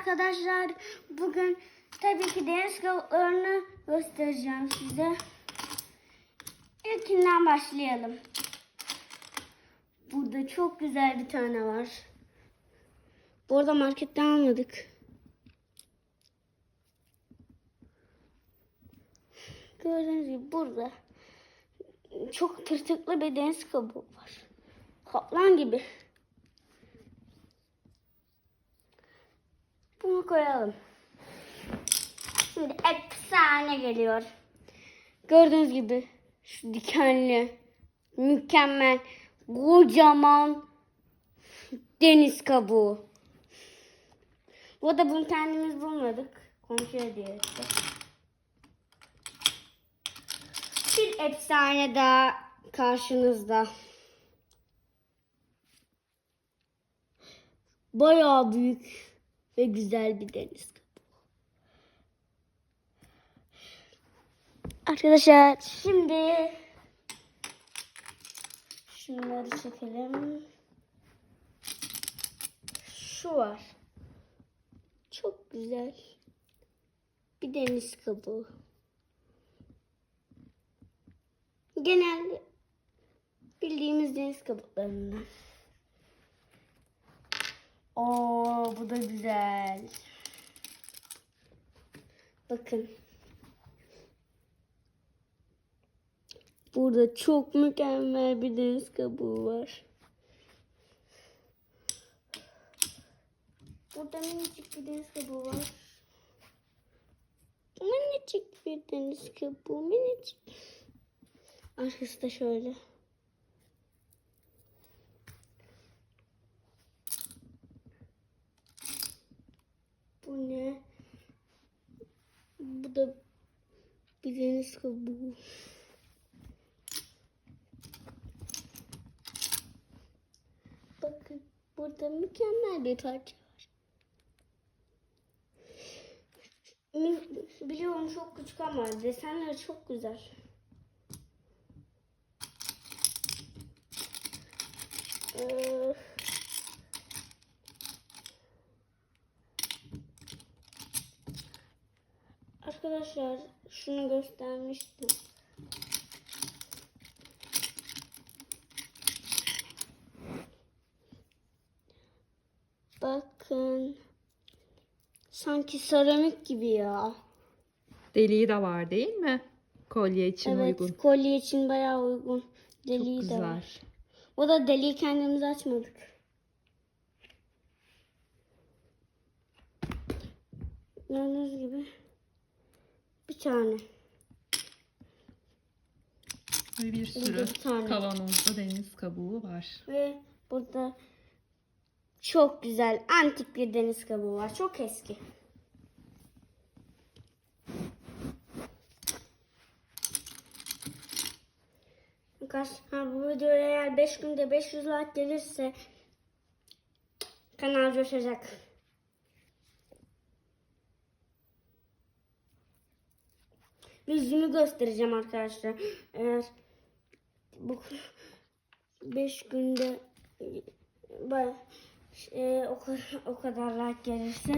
arkadaşlar. Bugün tabii ki deniz kabuklarını göstereceğim size. İlkinden başlayalım. Burada çok güzel bir tane var. Bu arada marketten almadık. Gördüğünüz gibi burada çok tırtıklı bir deniz kabuğu var. Kaplan gibi. Bunu koyalım. Şimdi efsane geliyor. Gördüğünüz gibi şu dikenli, mükemmel, kocaman deniz kabuğu. Bu da bunu kendimiz bulmadık. Komşu hediye etti. Bir efsane daha karşınızda. Bayağı büyük ve güzel bir deniz kabuğu. Arkadaşlar şimdi şunları çekelim. Şu var. Çok güzel. Bir deniz kabuğu. Genelde bildiğimiz deniz kabuklarından. Oo bu da güzel. Bakın. Burada çok mükemmel bir deniz kabuğu var. Burada minicik bir deniz kabuğu var. Minicik bir deniz kabuğu, minicik. Arkası da şöyle. Bu ne? Bu da bir deniz kabuğu. Bakın burada mükemmel bir parça var. Biliyorum çok küçük ama desenleri çok güzel. Ee, Arkadaşlar şunu göstermiştim. Bakın. Sanki seramik gibi ya. Deliği de var değil mi? Kolye için evet, uygun. kolye için bayağı uygun. Çok Deliği de güzel. var. O da deliği kendimiz açmadık. Gördüğünüz gibi bir tane. Ve bir sürü bir tane. kavanozda deniz kabuğu var. Ve burada çok güzel antik bir deniz kabuğu var. Çok eski. Arkadaşlar bu videoya eğer 5 günde 500 like gelirse kanal coşacak. Yüzümü göstereceğim arkadaşlar. Eğer bu 5 günde ba- e, o, o kadar like gelirse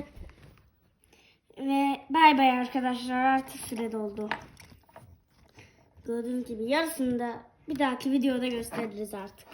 ve bay bay arkadaşlar artık süre doldu. Gördüğünüz gibi yarısını da bir dahaki videoda gösteririz artık.